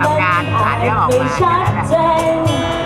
ทำงานหาเรื่องออกมาแค่นั้นแหละ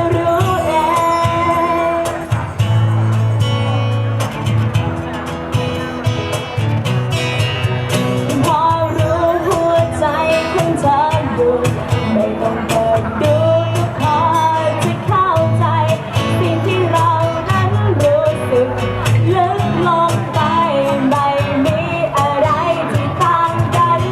day.